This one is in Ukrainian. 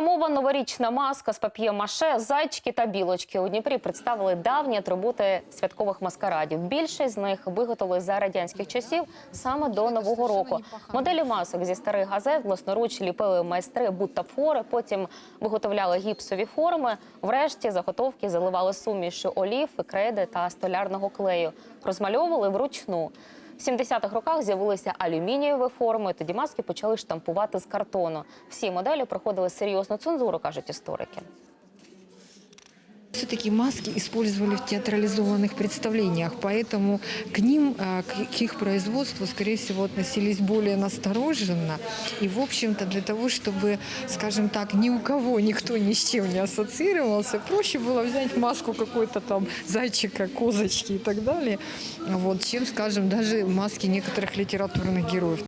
Кольорамова новорічна маска з пап'є-маше, зайчики та білочки у Дніпрі представили давні атрибути святкових маскарадів. Більшість з них виготовили за радянських часів саме до нового року. Моделі масок зі старих газет власноруч ліпили майстри бутафори, потім виготовляли гіпсові форми. Врешті заготовки заливали сумішю олів, креди та столярного клею. Розмальовували вручну. В 70-х роках з'явилися алюмінієві форми. Тоді маски почали штампувати з картону. Всі моделі проходили серйозну цензуру, кажуть історики. Все-таки маски использовали в театрализованных представлениях, поэтому к ним, а, к к их производству, скорее всего, относились более настороженно. И, в общем-то, для того, чтобы, скажем так, ни у кого никто ни с чем не ассоциировался, проще было взять маску какой-то там зайчика, козочки и так далее, вот, чем, скажем, даже маски некоторых литературных героев.